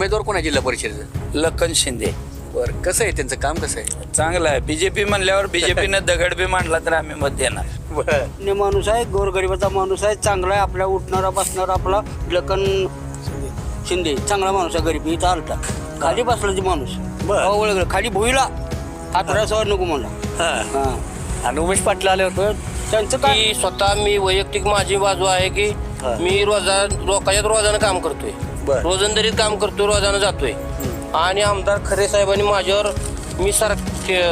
उमेदवार कोण आहे जिल्हा परिषदेचं? लखन शिंदे. बरं कसं आहे त्यांचं काम कसं आहे? चांगलं आहे. बीजेपी म्हणल्यावर बीजेपीनं दगड बी मांडला तर आम्ही मत देणार. बरं. ने माणूस आहे गोरगरिबाचा माणूस आहे चांगला आहे आपल्या उठणारा बसणारा आपला लखन शिंदे. चांगला माणूस आहे गरीबी इथं आलता. खाली बसला ते माणूस. बर. ओळखलं खाली भुईला. हातरासवर नको म्हणला हां. हा. आणि उमेश पाटील आले होते तर त्यांचं काय? की स्वतः मी वैयक्तिक माझी बाजू आहे की. मी रोजा लोकांच्यात रोजानं काम करतोय. बर. रोजंदारीत काम करतोय रोजानं जातोय. आणि आमदार खरे साहेबांनी माझ्यावर मी सर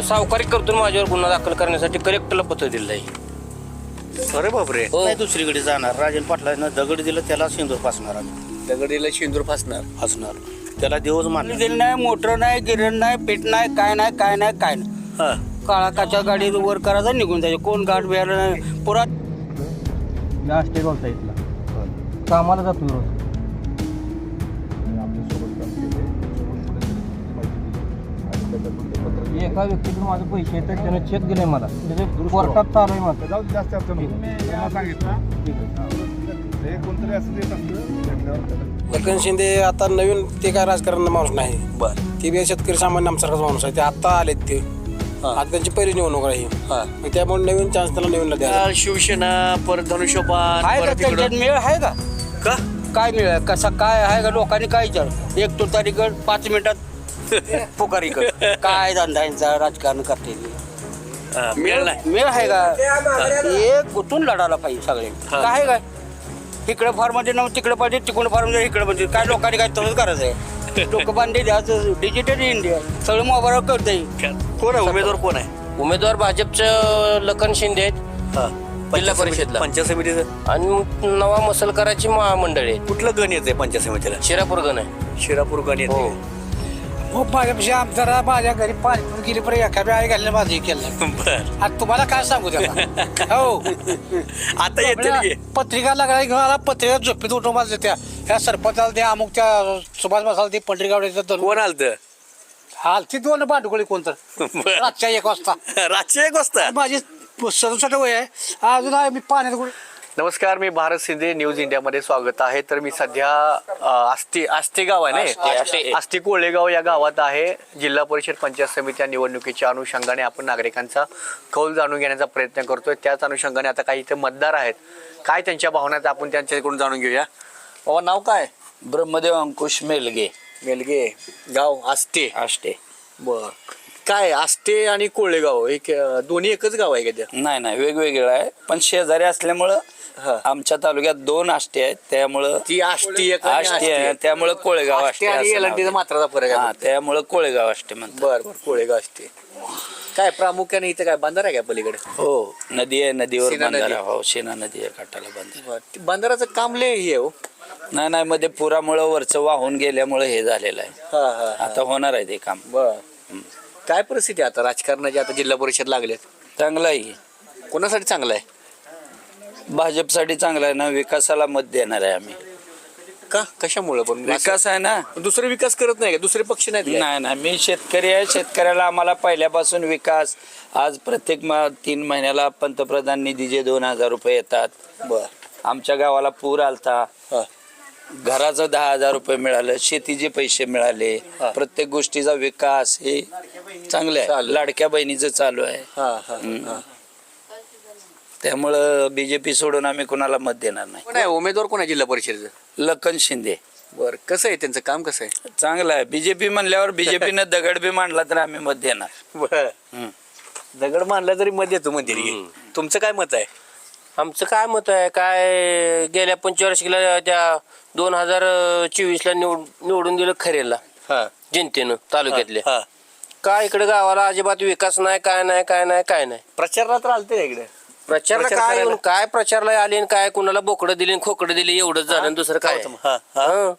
सावकारी करतो माझ्यावर गुन्हा दाखल करण्यासाठी कलेक्टरला पत्र दिलं आहे अरे बापरे. हो. नाही दुसरीकडे जाणार? राजन पाटलानं दगड दिलं त्याला सिंदूर फासणार आम्ही. दगडीला शेंदूर फासणार. फासणार. त्याला देवच मानणार. दिलं नाही मोटर नाही गिरण नाही पेट नाही काय नाही काय नाही काय नाही. हां. काळा काच्या गाडी वर करायचा निघून जायचं. कोण गाठ बिहार नाही. पुरा कामाला जातो रोज. एका व्यक्तीकडून माझे पैसे येतात त्याने चेक दिले मला. त्याचे कोर्टात चालू आहे माझं. जाऊ जास्त लखन शिंदे आता नवीन ते काय राजकारण माणूस नाही. बर. ते बी शेतकरी सामान्य आमसारखाच माणूस आहे. ते आता आलेत ते. आता त्यांची पहिली निवडणूक आहे हां. त्यामुळे नवीन चान्स त्याला नवीन द्या शिवसेना परत धनुष्यबाण मेळ? आहे का? काय मिळ? आहे कसा काय आहे का? लोकांनी काय विचार एक तुतारीकड पाच मिनिटात पुकारीकड काय धंदा यांचा? राजकारण करते ते? हां, मिळेल नाही मेळ आहे का? एक गुतून लढायला पाहिजे सगळे. काय काय? इकडे फार्मध्ये नव्हतं तिकडे पाहिजे तिकडे फार्म इकडे पाहिजे काय लोकांनी काय तसंच करायचं आहे? डोकं बांधे द्यायचं डिजिटल इंडिया सगळं मोबाईलवर करता येईल कोण आहे? उमेदवार कोण आहे? उमेदवार भाजपचं लखन शिंदे आहेत. हां. जिल्हा परिषदला. पंचायत समितीचं? आणि नवा मसलकराची महामंडळी आहेत. कुठलं गण येते पंचायत समितीला? शिरापूर गण आहे. शिरापूर गण येते हो. मग माझ्यापेक्षा आमदार माझ्या घरी पाणी गेली पर्यंत एका वेळा घालणे माझं केलं. बर. आता तुम्हाला काय सांगू त्याला? हो. आता येतील की. पत्रिका लागला घेऊन आला पत्रिका झोपेत उठून माझं त्या ह्या सरपंचाला त्या अमुक त्या सुभाष बसाला ते पंढरीगावड्याचं दोन कोण आलत? हालती दोन भांडुकळी कोणतर बर. रातच्या एक वाजता. रातचे एक वाजता? माझी सदुसष्ट वय आहे. अजून आहे मी पाण्यात नमस्कार मी भारत शिंदे न्यूज इंडियामध्ये स्वागत आहे. तर मी सध्या आस्ती आस्ते गाव आहे ना. आस्ती कोळेगाव या गावात आहे. जिल्हा परिषद पंचायत समिती या निवडणुकीच्या अनुषंगाने आपण नागरिकांचा कौल जाणून घेण्याचा प्रयत्न करतोय. त्याच अनुषंगाने आता काही इथे मतदार आहेत. काय त्यांच्या भावना आपण त्यांच्याकडून जाणून घेऊया. बाबा नाव काय? ब्रह्मदेव अंकुश मेलगे. मेलगे गाव आस्ते आष्टे. बर. काय आस्ते आणि कोळेगाव एक दोन्ही एकच गाव आहे का त्या? नाही नाही वेगवेगळं आहे. पण शेजारी असल्यामुळं हा. आमच्या तालुक्यात दोन आष्टे आहेत त्यामुळं ती आष्टी एक आणि आष्टे आष्टी. आहे. त्यामुळं कोळेगाव आष्टी आष्टे आणि असं नाव एलंटीचा आहे. मात्राचा फरक हा आहे त्यामुळं कोळेगाव आष्टे म्हणतात. बर बर कोळेगाव असते काय प्रामुख्याने इथं काय बंदर आहे का पलीकडे? हो नदी आहे नदीवर सीना नदी. बंधारा हो शेना नदी आहे काठाला बंधारा बर. ते बंदराचं काम लय हे हो. नाही नाही मध्ये पुरामुळं वरचं वाहून गेल्यामुळे हे झालेलं आहे. हा हा आता होणार आहे ते काम. बर. काय परिस्थिती आहे आता? राजकारणाची आता जिल्हा परिषद लागलेत चांगलं आहे. कोणासाठी चांगलं आहे? भाजपसाठी चांगलं आहे ना विकासाला मत देणार आहे आम्ही का कशामुळे पण विकास आहे ना दुसरे विकास करत नाही का दुसरे पक्ष नाहीत काय? नाही नाही मी शेतकरी आहे शेतकऱ्याला आम्हाला पहिल्यापासून विकास आज प्रत्येक म- तीन महिन्याला पंतप्रधान निधीचे दोन हजार रुपये येतात बर आमच्या गावाला पूर आलता हा. घराचं दहा हजार रुपये मिळालं शेतीचे पैसे मिळाले हा. प्रत्येक गोष्टीचा विकास हे चांगलं आहे. लाडक्या बहिणीचं चालू आहे हा हा. हा. त्यामुळं बीजेपी सोडून आम्ही कोणाला मत देणार नाही. कोण आहे? उमेदवार कोण आहे जिल्हा परिषदेचं? लखन शिंदे. बर कसं आहे त्यांचं काम कसं आहे? चांगलं आहे. बीजेपी म्हणल्यावर बीजेपीनं दगड बी मांडला तर आम्ही मत देणार. बर. हम्म. दगड मानला तरी मत येतो की. तुमचं काय मत आहे? आमचं काय मत आहे? काय गेल्या पंचवार्षिकला त्या दोन हजार चोवीसला निवड निवडून दिलं खरेला. हा. जनतेनं तालुक्यातले हा काय इकडे गावाला अजिबात विकास नाही काय नाही काय नाही काय नाही? प्रचारात राहते इकडे. प्रचारला प्रचार काय करायला- येऊन काय प्रचारला आले आणि काय कुणाला बोकडं दिली आणि खोकडं दिली? एवढंच झालं आणि दुसरं काय? हा, हा. हं.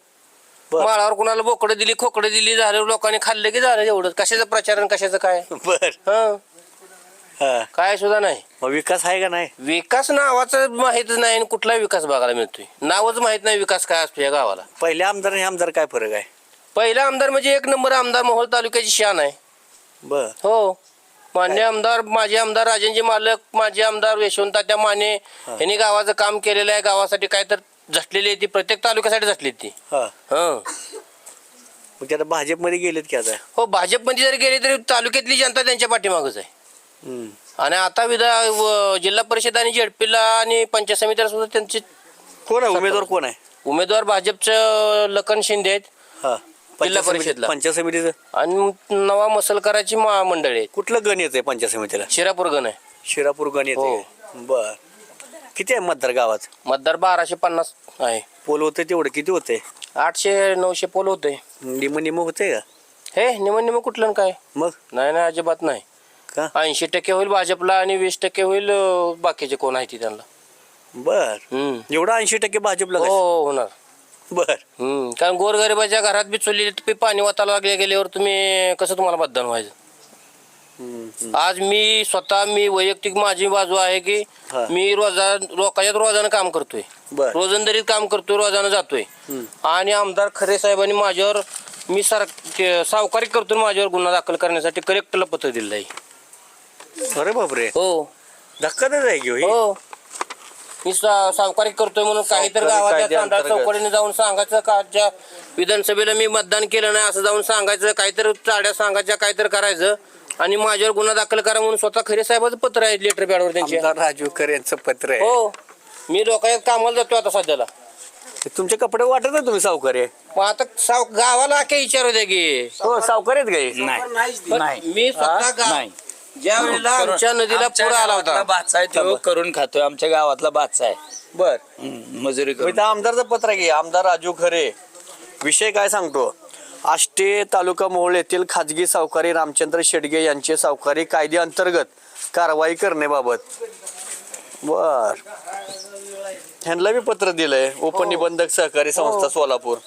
बर. माळावर कुणाला बोकडं दिली खोकडं दिली झालं लोकांनी खाल्लं की झालं एवढं कशाचं प्रचार आणि कशाचं काय? बर. हं? हा. काय सुद्धा नाही. मग विकास आहे का नाही? विकास नावाचं माहितच नाही आणि कुठला विकास बघायला मिळतोय. नावच माहीत नाही विकास काय असतो या गावाला. पहिल्या आमदार आणि आमदार काय फरक आहे? पहिला आमदार म्हणजे एक नंबर आमदार मोहोळ तालुक्याची शान आहे. बर. हो. मान्य आमदार माजी आमदार राजनजी मालक माजी आमदार यशवंत त्या माने यांनी गावाचं काम केलेलं आहे. गावासाठी काय तर झटलेली आहे ती. प्रत्येक तालुक्यासाठी झटली ती. हा. हं. मग ते आता भाजपमध्ये गेलेत की आता? हो भाजपमध्ये जरी गेले तरी तालुक्यातली जनता त्यांच्या पाठीमागच आहे. हम्म. आणि आता विधा व- जिल्हा परिषद आणि झेडपीला आणि पंचायत समितीला सुद्धा त्यांचे कोण आहे? उमेदवार कोण आहे? उमेदवार भाजपचं लखन शिंदे आहेत. हा. जिल्हा परिषदला. पंचायत समितीचं? आणि नवा मसलकराची मा- मंडळी आहेत कुठलं गण येते पंचायत समितीला? शिरापूर गण आहे. शिरापूर गण येते हो. बर. किती आहे मतदार गावात? मतदार बाराशे पन्नास आहे. पोल होते तेवढं. किती होते आठशे नऊशे पोल होते निम निम होते का? हे निम निम कुठलं काय? मग? नाही नाही अजिबात नाही. का? ऐंशी टक्के होईल भाजपला आणि वीस टक्के होईल अं, बाकीचे कोण आहे ती त्यांना. बर. हम्म. एवढं ऐंशी टक्के भाजपला हो? हो, होणार. बर. हम्म. कारण गोरगरिबाच्या घरात बी चुली पी पाणी वाचायला लागले गेल्यावर तुम्ही कसं तुम्हाला मतदान व्हायचं? आज मी स्वतः मी वैयक्तिक माझी बाजू आहे की हा. मी रोजा लोकांच्यात रोजानं काम करतोय. बर. रोजंदारीत काम करतोय रोजानं जातोय. आणि आमदार खरे साहेबांनी माझ्यावर मी सर सावकारी करतोय माझ्यावर गुन्हा दाखल करण्यासाठी कलेक्टरला पत्र दिलं आहे अरे बापरे. हो. धक्काच आहे घेऊ हो. मी सा- सावकारी करतोय म्हणून काहीतरी सावकारी गावाच्या चौकडीने जाऊन सांगायचं का आजच्या विधानसभेला मी मतदान केलं नाही असं जाऊन सांगायचं काहीतरी चाड्या सांगायच्या काहीतरी करायचं. आणि माझ्यावर गुन्हा दाखल करा म्हणून स्वतः खरे साहेबाचं पत्र आहे लेटर पॅडवर त्यांचे. आमदार राजू खरे यांचं पत्र आहे. हो. मी लोकांच्या कामाला जातो आता सध्याला. तुमचे कपडे वाटत आहे तुम्ही सावकारी मग आता साव गावाला काय विचारू द्या की. हो सावकारी आहेत काही नाही. मी स्वतः नाही. ज्या वेळेला आमच्या नदीला पूर आला होता. बादशा आहे तो. करून खातोय. आमच्या गावातला बादशा आहे. बर. हम्म, मजुरी करून. आमदारचं पत्र आहे की आमदार राजू खरे विषय काय सांगतो? आष्टे तालुका मोहोळ येथील खाजगी सावकारी रामचंद्र शेडगे यांचे सावकारी कायद्याअंतर्गत कारवाई करण्याबाबत. बर. ह्यांना बी पत्र दिलंय. उपनिबंधक सहकारी संस्था सोलापूर.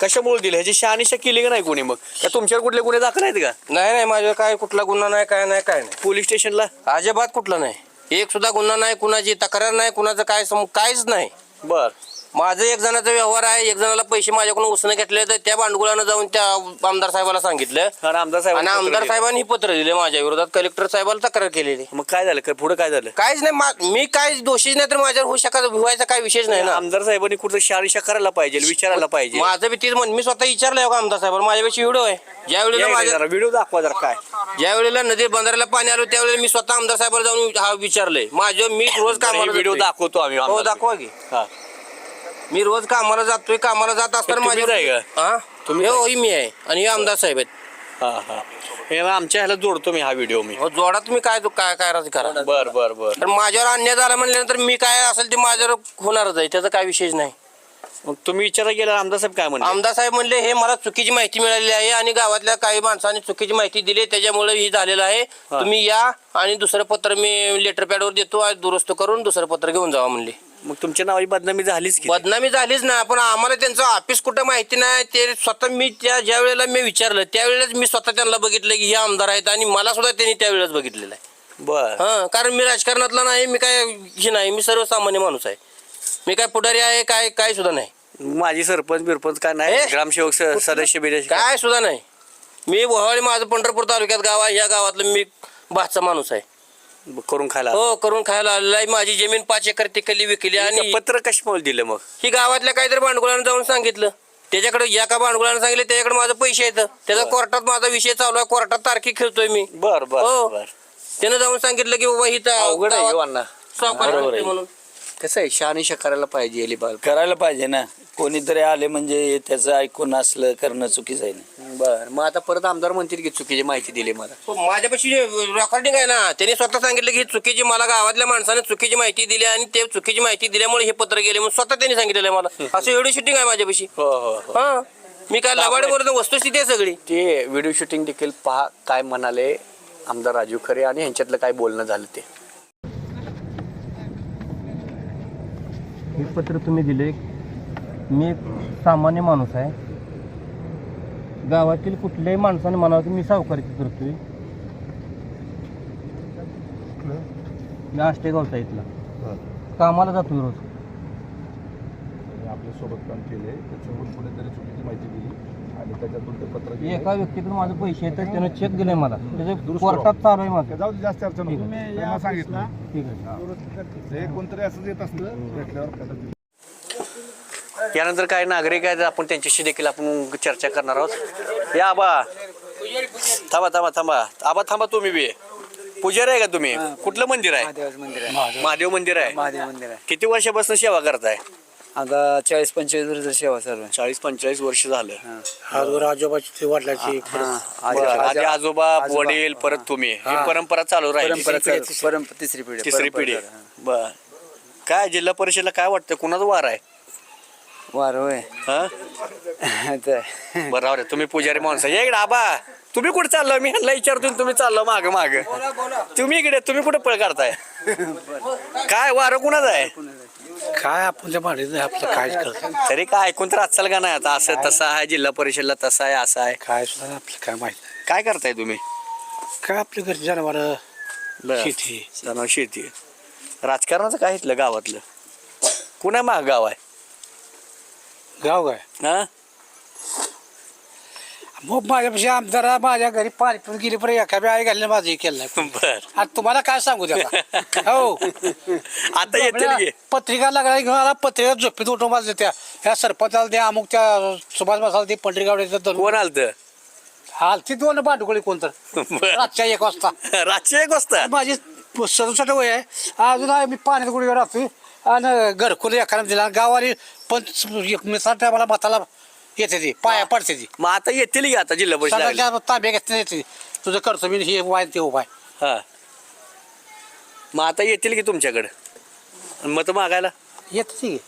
कशामुळे दिले ह्याची शहानिशा केली का नाही कोणी मग? का तुमच्यावर कुठले गुन्हे दाखल आहेत का? नाही नाही माझ्यावर काय कुठला गुन्हा नाही काय नाही काय नाही. पोलीस स्टेशनला? अजिबात कुठला नाही. एक सुद्धा गुन्हा नाही कुणाची तक्रार नाही कुणाचं काय सम काहीच नाही. बर. माझं एक जणाचा व्यवहार आहे एक जणाला पैसे माझ्याकडून उसने घेतले तर त्या भांडगुळानं जाऊन त्या आमदार साहेबाला सांगितलं. आणि आमदार साहेब आणि आमदार साहेबांनी पत्र दिले माझ्या विरोधात. कलेक्टर साहेबाला तक्रार केलेली. मग काय झालं? काय पुढे काय झालं? काहीच नाही मा- मी काय दोषीच नाही तर माझ्यावर होऊ शकत व्हायचा काय विशेष नाही ना. आमदार साहेबांनी कुठं शहानिशा करायला पाहिजे विचारायला पाहिजे. माझं बी तीच म्हण मी स्वतः विचारलं का आमदार साहेबांना माझ्यापेक्षा व्हिडिओ आहे. ज्या वेळेला माझ्या व्हिडिओ दाखवा जरा काय. ज्या वेळेला नदी बंधाऱ्याला पाणी आलं त्यावेळेला मी स्वतः आमदार साहेबाला जाऊन हा विचारलंय. माझं मी रोज कामाला व्हिडिओ. दाखवतो आम्ही हो आमदार. दाखवा की. हा. मी रोज कामाला जातोय कामाला जात असताना तुम्हीच माझ्या आहे का? हा? तुम्ही हो ही मी आहे. आणि हे आमदार साहेब आहेत. हा हा. हे आमच्या ह्याला जोडतो मी हा व्हिडिओ मी. हो जोडा तुम्ही काय काय काय करायचं करा. बर बर बर. पण माझ्यावर अन्याय झाला म्हणल्यानंतर मी काय असेल ते माझ्यावर होणारच आहे. त्याचा काय विशेष नाही. मग तुम्ही विचारा गेला आमदार साहेब काय म्हणले? आमदार साहेब म्हणले हे मला चुकीची माहिती मिळालेली आहे आणि गावातल्या काही माणसांनी चुकीची माहिती दिली त्याच्यामुळे ही झालेलं आहे. तुम्ही या आणि दुसरं पत्र मी लेटर पॅडवर देतो आणि दुरुस्त करून दुसरं पत्र घेऊन जावा म्हणले. मग तुमच्या नावाची बदनामी झालीच की बदनामी झालीच ना पण आम्हाला त्यांचं ऑफिस कुठं माहिती नाही. ते स्वतः मी त्या ज्या वेळेला मी विचारलं त्यावेळेस मी स्वतः त्यांना बघितलं की हे आमदार आहेत आणि मला सुद्धा त्यांनी त्यावेळेस बघितलेलं आहे. बर. हा कारण मी राजकारणातला नाही मी काय हे नाही मी सर्वसामान्य माणूस आहे. मी काय पुढारी आहे काय काय सुद्धा नाही. माझी सरपंच बिरपंच काय नाही? ग्रामसेवक स- सदस्य बिदस्य काय सुद्धा नाही. मी वहाळी माझं पंढरपूर तालुक्यात गाव आहे या गावातलं मी बादचा माणूस आहे. करून खायला हो करून खायला आलेला आहे. माझी जमीन पाच एकर तिकली विकली आणि पत्र कशामुळे दिलं मग? ही गावातल्या काहीतरी भांडगुळानं जाऊन सांगितलं. त्याच्याकडे या का भांडगुळानं सांगितलं त्याच्याकडे माझं पैसे येतं त्याचा कोर्टात माझा विषय चालू आहे. कोर्टात तारखी खेळतोय मी. बर बर हो. बर. त्यानं जाऊन सांगितलं की बाबा ही अवघड आहे हो अण्णा. बरोबर आहे. म्हणून. कसं आहे? शहानिशा करायला पाहिजे अलिबाग करायला पाहिजे ना. कोणीतरी आले म्हणजे त्याचं ऐकून असलं करणं चुकीचं आहे ना. बर मग आता परत आमदार म्हणतील की चुकीची माहिती दिली मला. हो, माझ्यापाशी रेकॉर्डिंग आहे ना त्यांनी स्वतः सांगितलं की ही चुकीची मला गावातल्या माणसाने चुकीची माहिती दिली आणि ते चुकीची माहिती दिल्यामुळे हे पत्र गेले. म्हणून स्वतः त्यांनी सांगितलेलं आहे मला. असं एवढी शूटिंग आहे माझ्यापाशी. हो हो हो. हा मी काय लबाडीवर वस्तुस्थिती आहे सगळी. ते व्हिडिओ शूटिंग देखील पहा काय म्हणाले आमदार राजू खरे आणि ह्यांच्यातलं काय बोलणं झालं ते. हे पत्र तुम्ही दिले मी एक सामान्य माणूस आहे. गावातील कुठल्याही माणसाने म्हणावं की मी सावकारी करतोय. मी आष्टेगावचा इथला. कामाला जातोय रोज. आपल्यासोबत काम केले त्याच्यावरून चुकीची माहिती दिली. आणि त्याच्यातून ते पत्र गेलं. एका व्यक्तीकडून माझे पैसे येतात त्यानं चेक दिलाय मला. त्याचे दुरुस्त कोर्टात चालू आहे माझं. जाऊ दे, जास्त अडचण नको. त्यांना सांगितलं. ठीक आहे. कोणतरी असं येत असतं. भेटल्यावर कदाचित यानंतर काय नागरिक आहेत आपण त्यांच्याशी देखील आपण चर्चा करणार आहोत. या आबा. थांबा थांबा थांबा. आबा थांबा तुम्ही बी. पुजारी आहे का तुम्ही? कुठलं मंदिर आहे? मंदिर आहे. महादेव. मंदिर आहे. महादेव मंदिर आहे. किती वर्षापासून सेवा करताय? आता चाळीस पंचेचाळीस वर्ष सेवा चालू आहे. चाळीस पंचेचाळीस वर्ष झालं. आजोबाची वडिलाची आधी आजोबा वडील परत तुम्ही. ही परंपरा चालू राहील. परंपरा तिसरी पिढी. तिसरी पिढी. बर. काय जिल्हा परिषदला काय वाटतं? कुणाचा वार आहे? वार होय. हा? बरं तुम्ही पुजारी माणूस. आहे. या इकडे आबा. तुम्ही कुठे चाललो? मी ह्यांना विचारतो तुम्ही चाललो माग माग. तुम्ही इकडे तुम्ही कुठे पळ काढताय काय वारं कुणाचं आहे? काय आपण त्या भाडीत आपलं काय करतो तरी काय ऐकून तर आजचाल का नाही? आता असं तसं आहे जिल्हा परिषदला तसं आहे असं आहे. काय सुद्धा आपलं काय माहीत नाही. काय करताय तुम्ही? काय आपली घरची जनावर. शेती. जनावर शेती. राजकारणाचं काय इथलं गावातलं? कुणा माग गाव आहे? गाव काय? हा? मग माझ्यापेक्षा आमदार माझ्या घरी पाणी पिऊन गेली पण एका बी आई घालणे माझं हे केलं नाही. बर. आणि तुम्हाला काय सांगू द्या हो. आता येतील की. पत्रिका लागला घेऊन आला पत्रिका झोपेत उठून माझं त्या. ह्या सरपंचाला द्या अमुक त्या सुभाष बसाला ते पंढरी गावड्याचं कोण आलत? हालती दोन बांडुकळी कोण तर. बरं. रातच्या एक वाजता. रातचे एक वाजता? माझी सदुसष्ट वय आहे. अजून आहे मी पाण्यात गुडीवर राहतोय. आणि घरकुल एखादा दिला गावाली पण मिसळा टायमाला भाताला येते ती पाया पडते ती. मग आता येतील की आता जिल्हा परिषद लागली. सगळ्या ताब्या घेतली येते तुझं करतो मी हे उपाय ते उपाय. हा. मग आता येतील की तुमच्याकडे? मत मागायला? येते ती.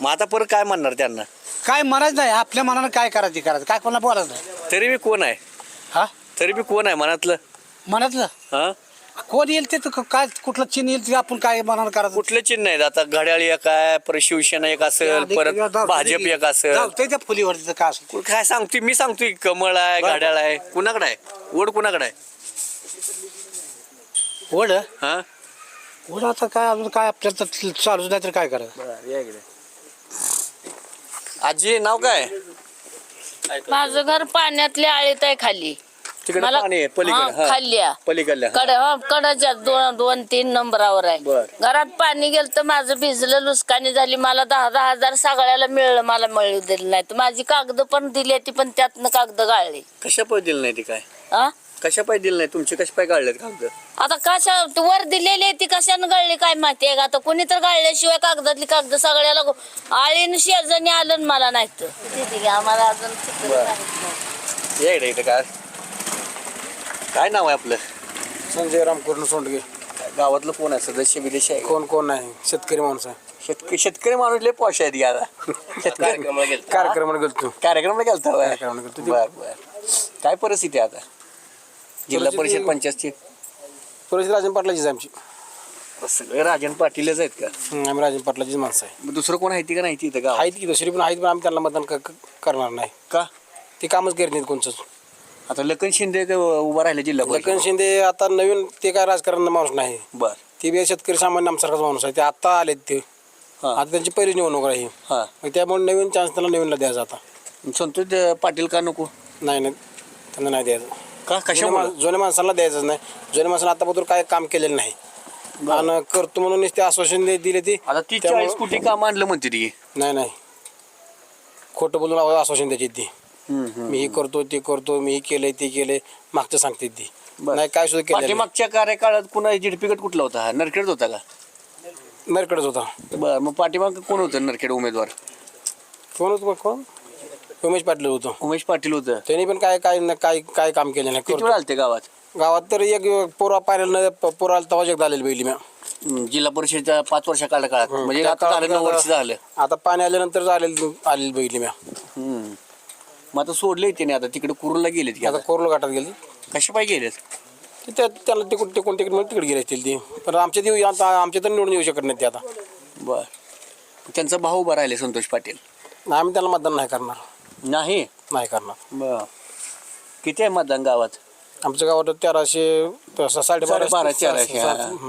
मग आता परत काय म्हणणार त्यांना? काय म्हणायचं नाही आपल्या मनानं काय करायचं ते करायचं. काय कोणाला बोलायचं नाही. तरी बी कोण आहे? हा? तरी बी कोण आहे मनातलं? मनातलं? हा? कोण येईल ते तर काय कुठलं चिन्ह येईल ते आपण काय मनानं करायचं? कुठलं चिन्ह आहेत? आता घड्याळ एक आहे परत शिवसेना एक असेल परत भाजप एक असेल. धावतंय त्या फुलीवर तिथं काय असेल कुठं काय सांगतोय? मी सांगतोय कमळ आहे घड्याळ आहे. कुणाकडे आहे? ओढ कुणाकडे आहे? ओढ हा? ओढ आता काय अजून काय आपल्याला तर चालूच नाही तर काय करायचं? आजी नाव काय? माझं घर पाण्यातल्या आळीत आहे खाली. तिकडे मला- पाणी आहे हा, पलीकडे खाल्ल्या. पलीकडल्या कड हा, कडाच्या दोन दोन तीन नंबरावर आहे. बर. घरात पाणी गेलं तर माझं भिजलं लुसकानी झाली. मला दहा दहा हजार सगळ्याला मिळलं मला मिळू दिलं नाही तर माझी कागद पण दिली ती पण त्यातनं कागद गाळली. कशा पाय दिलं नाही ती काय? हा कशा पाय दिलं नाही? तुमचे कशा पाय काढलेत कागद? आता कशा वर दिलेली आहे ती कशानं गळली काय माहिती आहे का? आता कोणी तर गाळल्याशिवाय कागदातली कागद सगळ्याला आळीन शेजानी आलं मला नाही तर आम्हाला अजून. ये इकडे इकडे काय? काय नाव आहे आपलं? संजय रामकर्ण सोंडगे. गावातलं कोण आहे? सदस्य विदेशी आहे? कोण कोण नाही. शेतकरी माणूस आहे. शेतकरी शेतकरी माणूस लय पॉश आहेत की आता. शेतकरी कार्यक्रमाला गेलतो. कार्यक्रमाला गेलता. होय? कार्यक्रमाला गेलतो. बर बर. काय परिस्थिती आहे आता? जिल्हा परिस्थिती- परिषद पंचायतची? परिस्थिती राजन पाटलाचीच आहे आमची. सगळे राजन पाटीलच आहेत का? आम्ही राजन पाटलाचीच माणसं आहे. मग दुसरं कोण आहे ती का नाही तिथं गाव आहेत की दुसरी पण आहेत पण आम्ही त्यांना मतदान क- क- करणार नाही. का? ते कामच करीत नाहीत कोणचंच आता लखन शिंदे का उभा राहिले जिल्हा लखन परिषद शिंदे आता नवीन ते काय राजकारण माणूस नाही. बर. ते बी शेतकरी सामान्य आमसारखाच माणूस आहे. ते आता आलेत ते. हा. आता त्यांची पहिली निवडणूक आहे. ही. हा मग त्यामुळे नवीन चान्स त्यांना नवीनला द्यायचा आता. संतोष अं, पाटील का नको? नाही नाही. त्यांना नाही द्यायचं. का? जुन्या माण- जुन्या माणसाला द्यायचंच नाही. जुन्या माणसाला आतापर्यंत काय काम केलेलं नाही. आणि करतो म्हणून ते आश्वासन दे- दिले ती. आता ती त्यामुळं- चाळीस कोटी काम आणलं म्हणते ती. नाही नाही. खोटं बोलून आश्वासन द्यायची ती. मी हे करतो ते करतो मी हे केलंय ते केलंय. मागचं सांगते ती. बरं. नाही काय सुद्धा केलं पाठीमागच्या कार्यकाळात कुणा झिडपिकट कुठला होता? हा नरखेडच होता का? नरकडच होता. बर मग पाठीमाग कोण होतं नरखेड उमेदवार? कोण होतं कोण? उमेश पाटील होतो. उमेश पाटील होतं. त्यांनी पण काय काय न- काय काय काम केलं नाही. किती करतो. वेळ आलते गावात? गावात तर एक पोरा पाहिलं पोरा आला तेव्हा एकदा आलेली बैली मी जिल्हा परिषदच्या पाच वर्षा काळात. म्हणजे आता झालं काळात नऊ वर्ष झालं. आता पाणी आल्यानंतर आलेली आलेली बैली मी हम्म. मग आता सोडले त्याने आता तिकडे कुरुला गेलेत की आता आता? कोरलो घाटात गेली कशा पाय गेलेत? ते त्या- त्याला तिकडून तिकडून तिकडे तिकडे गेले असतील ती. पण आमच्या देऊ आता आमच्या तर निवडून येऊ शकत नाही ते आता. बर. त्यांचा भाऊ उभा राहिले संतोष पाटील. आम्ही त्याला मतदान नाही करणार. नाही? नाही करणार. बर. किती आहे मतदान गावात? आमच्या गावात तेराशे तसं साडेबारा बारा चारशे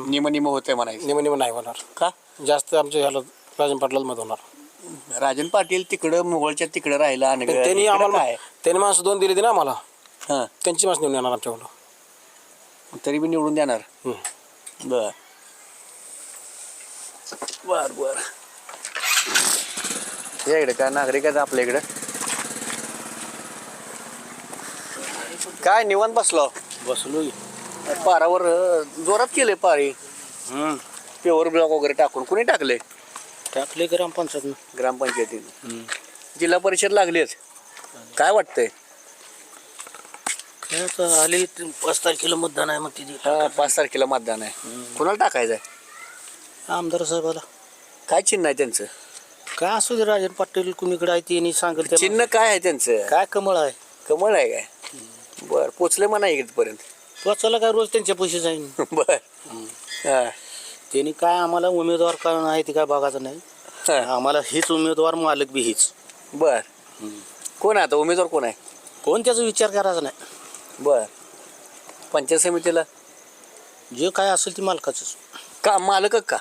निम निम होते म्हणायचं. निम निम नाही होणार. का? जास्त आमच्या ह्याला राजन पाटलाच मत होणार. राजन पाटील तिकडं मोहोळच्या तिकडं राहिला आणि त्यांनी आम्हाला काय? त्यांनी माणसं दोन दिली ना आम्हाला. हा. त्यांची माणसं निवडून येणार आमच्याकडं. तरी बी निवडून देणार. हम्म. बर. बर बर. या इकडे काय नागरिक आहेत आपल्या इकडे? काय निवांत बसलो बसलो पारावर अं, जोरात केले पारी. पेवर ब्लॉक वगैरे टाकून. कुणी टाकले टाकले ग्रामपंचायत ग्रामपंचायतीने जिल्हा परिषद लागलीच काय वाटतंय? काय आता आली ते पाच तारखेला मतदान आहे मग तिथे हा पाच तारखेला मतदान आहे. कुणाला टाकायचं आहे आमदार साहेबाला. काय चिन्ह आहे त्यांचं? काय असू दे राजन पाटील कुणीकडे आहे ते सांगेल ते चिन्ह काय आहे त्यांचं? काय कमळ आहे. कमळ आहे काय? बर पोचले म्हणा इथपर्यंत. वाचायला काय रोज त्यांच्या पैसे जाईन. बर. हा. त्यांनी काय आम्हाला उमेदवार काय आहे ते काय बघायचं नाही. हा. आम्हाला हीच उमेदवार मालक बी हीच. बर. कोण आहे आता? उमेदवार कोण आहे? कोण त्याचा विचार करायचा नाही. बर. पंचायत समितीला? जे काय असेल ते मालकाचंच. का? मालक का?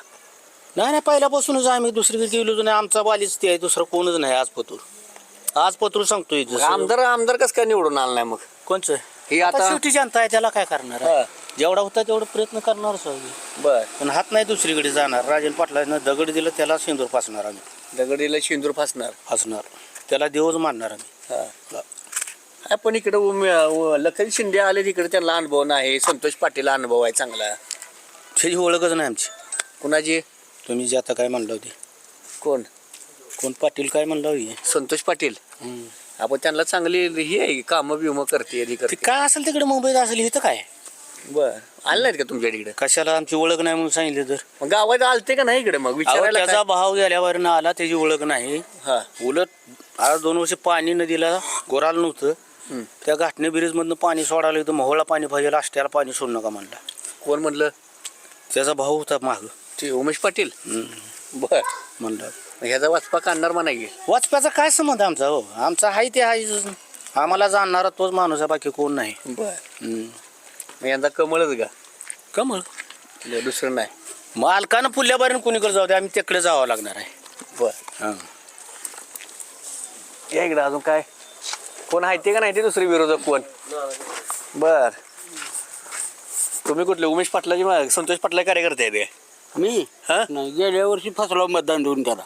नाही नाही पहिल्यापासूनच आम्ही दुसरीकडे गेलो नाही आमचा बालीच ते आहे दुसरं कोणच नाही आज पतूर. आज पतूर सांगतोय आमदार आमदार कसं काय निवडून आला नाही मग? कोणचं? हे आता आता शेवटी जनता आहे त्याला काय करणार आहे? हा. जेवढा होता तेवढा प्रयत्न करणारच आहे. बर. पण हात नाही दुसरीकडे जाणार. राजन पाटलानं दगड दिलं त्याला शेंदूर फासणार आम्ही. दगडीला शेंदूर फासणार? फासणार. त्याला देवच मानणार आम्ही. हा. हा, पण इकडे लखन शिंदे आले तिकडे त्यांना अनुभव नाही. संतोष पाटील अनुभव आहे चांगला. त्याची ओळखच नाही आमची. कुणाची? तुम्ही जे आता काय म्हणलं होते. कोण? कोण पाटील काय म्हणलं होते? संतोष पाटील. आपण त्यांना चांगली ही आहे काम बिम करते हे ते काय असेल तिकडे मुंबईत असेल इथं काय? बर. आले नाहीत का तुमच्या इकडे? कशाला आमची ओळख नाही म्हणून सांगितलं तर. मग गावात आलते का नाही इकडे मग? अहो, विचारायला त्याचा काय? भाव गेल्यावर आला त्याची ओळख नाही. हा. उलट आज दोन वर्ष पाणी नदीला गोराला नव्हतं. त्या घाटणे ब्रिज मधनं पाणी सोडायला होतं मोहळा पाणी पाहिजे अष्ट्याला पाणी सोडू नका म्हणला. कोण म्हणलं? त्याचा भाऊ होता माग. ते उमेश पाटील? बर. म्हणलं. ह्याचा वाचपा काढणार म्हणा की. वाचप्याचा काय संबंध आमचा? हो आमचा हाय ते हाय आम्हाला जाणणारा तोच माणूस आहे बाकी कोण नाही. बर. हम्म. मग यंदा कमळच का कमळ? दुसरं नाही. मालकानं पुल्यापर्यंत कुणीकडे जाऊ दे आम्ही तिकडे जावं लागणार आहे. बर. हां. या इकडे अजून काय? कोण आहे ते का नाही ते दुसरे विरोधक कोण? बर. तुम्ही कुठले? उमेश पाटलाची मा- संतोष पाटला कार्यकर्ते आहेत काय? मी? हा? नाही गेल्या वर्षी फसलो मतदान देऊन त्याला.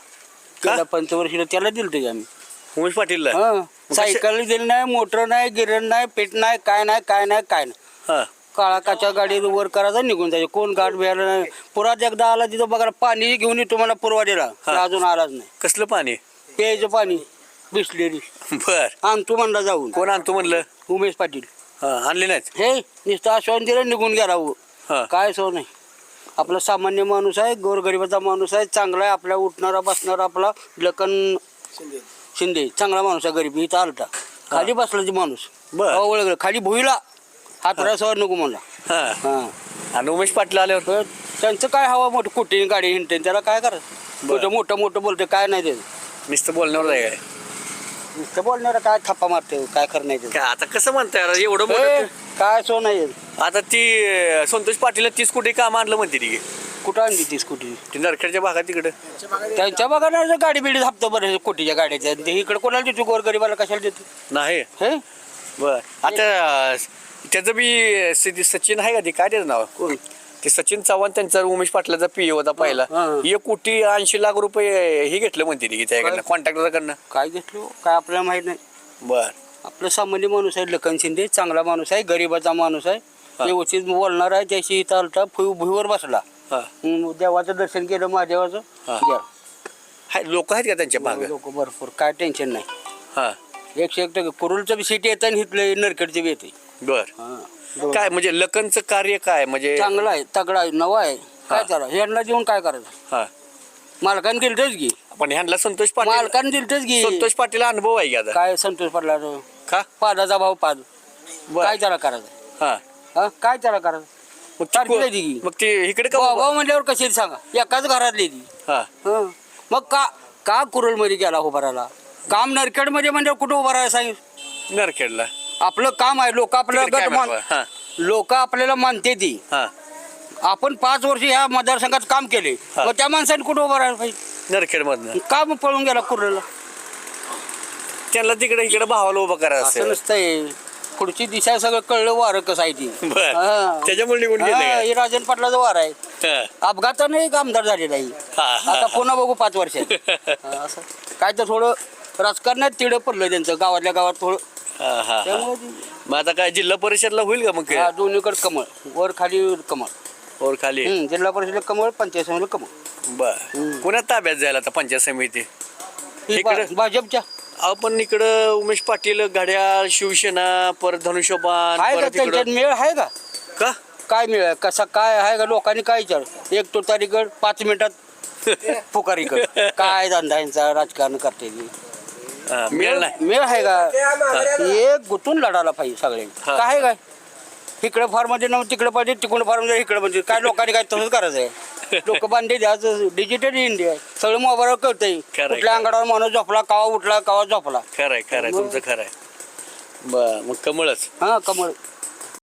गेल्या पंचवर्षीला त्याला दिलं ते आम्ही. उमेश पाटीलला? हा. सायकल दिली नाही मोटर नाही गिरण नाही पेट नाही काय नाही काय नाही काय नाही. हा. काळा काच्या गाडी वर करायचा निघून जायचे. कोण गाठ बिहार नाही. पुरात एकदा आला तिथं बघा पाणी घेऊन येतो मला पुरवाडीला. हा. अजून आलाच नाही. कसलं पाणी? प्यायचं पाणी. बिसलेली बर. आणतो म्हणला जाऊन. कोण आणतो म्हणलं? उमेश पाटील. हा आणले नाहीत? हे नुसतं आश्वासन दिलं निघून गेला हो. हा. काय सो नाही. आपला सामान्य माणूस आहे गोरगरिबाचा माणूस आहे चांगला आहे आपल्या उठणारा बसणारा आपला लखन शिंदे. चांगला माणूस आहे गरीब. इथं आलता. खाली बसला ते माणूस. बर. अहो, ओळखलं. खाली भुईला. हात रसावर नको म्हणला हा. हा. आणि उमेश पाटील आल्यावर? तर त्यांचं काय हवा मोठी कुठे गाडी हिंडते त्याला काय करायचं? कुठं मोठं मोठं बोलते काय नाही त्याचं नुसतं बोलण्यावर आहे काय? नुसतं बोलणार काय थप्पा मारते काय करण्याचं काय आता कसं म्हणताय अरे एवढं मोठं काय सो नाही. आता ती अं, संतोष पाटील तीस कोटी काम आणलं म्हणते ती. कुठं आणली ती स्कूटी ती नरखेडच्या भागात तिकडे. त्यांच्या बघा ना गाडी बिडी हप्ता बरं कोटीच्या गाड्याच्या ते इकडे कोणाला देतो गोरगरीबाला कशाला देतो? नाही. हे? बर. आता अं, त्याचं बी स- सचिन आहे का ते? काय त्याचं नाव? कोण? ते सचिन चव्हाण त्यांचा उमेश पाटलाचा पी होता पहिला. हा, हा. एक कोटी ऐंशी लाख रुपये हे घेतलं म्हणते ती त्याकडनं कॉन्ट्रॅक्टरकडनं काय? घेतलो? काय आपल्याला माहीत नाही. बर. आपलं सामान्य माणूस आहे लखन शिंदे चांगला माणूस आहे गरीबाचा माणूस आहे. व्यवस्थित बोलणार आहे त्याशी इथं आलता भुई भुईवर बसला. हा. हम्म, देवाचं दर्शन केलं महादेवाचं. हा. लोक आहेत का त्यांच्या भागात लोक भरपूर. काय टेन्शन नाही. हा. एकशे एक टक्के. कुरुलचं बी सिटी येतं आणि इथलं नरकडचं बी येते बर. काय म्हणजे लखनचं कार्य काय? म्हणजे चांगला आहे तगडा आहे नवा आहे. काय करा ह्यांना देऊन काय करायचं? हा. मालकाने दिलतच घे पण ह्यांना संतोष पाटील मालकाने दिलतच घे संतोष पाटील अनुभव आहे का आता? काय संतोष पडला का? पादाचा भाव पाद. बर. काय त्याला करायचं? हा. हा काय त्याला करायचं? मग ती तारखेला को- दिली. मग ते इकडे का भाऊ भाऊ म्हणल्यावर कशी सांगा? एकाच घरातली ती. हा. हं. मग का का कुरलमध्ये गेला उभा राहिला काम नरखेडमध्ये म्हणजे कुठं उभा राहायला सांगितलं? नरखेडला. आपलं काम आहे लोक आपल्याला तिकडे गट काय मान? हा. लोक आपल्याला मानते ती. हा. आपण पाच वर्ष ह्या मतदारसंघात काम केले हा. मग त्या माणसाने कुठं उभा राहायला पाहिजे? का मग पळून गेला कुर्रेला. त्यांना तिकडे इकडे भावाला उभं करायचं असं असेल नसतंय. पुढची दिशा सगळं कळलं वारं कसं आहे ती. बर. हा. त्याच्यामुळे निघून गेले हा? हे राजन पाटलाचं वार आहे. हा. अपघाताने एक आमदार झालेला आहे. हा, हा, आता. पुन्हा बघू पाच वर्षात. हा, असं. काय तर थोडं राजकारणात तिडं पडलं त्यांचं. गावातल्या गावात थोडं हा, हा, हा. त्यामुळे मग आता काय जिल्हा परिषदला होईल का मग हा, दोन्हीकडे कमळ. वर खाली कमळ. और खाली. हम्म, जिल्हा परिषदेला कमळ पंचायत समितीला कमळ. बर. कोणात ताब्यात जायला आता पंचायत समिती? ही बा- इकडं- भाजपच्या. आपण इकडं उमेश पाटील घड्याळ शिवसेना परत धनुष्यबाण आहे का परत त्यांच्यात मेळ आहे का? का? काय मिळ कसा काय आहे का? लोकांनी काय विचार? एक तो तारीखड पाच मिनिटात पुकारी कर काय धंदा यांचा? राजकारण करते ती. हा, नाही. मेळ आहे का? हे गुतून लढायला पाहिजे सगळे हा. काय काय? इकडे फारमध्ये नव्हतं तिकडे पाहिजे तिकडे फारमध्ये इकडे पाहिजे काय लोकांनी काय तसंच करायचं आहे. लोक बांधे द्यायचं डिजिटल इंडिया आहे. सगळं मोबाईलवर कळतंय. खरंय, कुठल्या अंगावर माणूस झोपला कावा उठला कावा झोपला. खरंय खरंय तुमचं खरंय बर. मग कमळच. हा कमळ.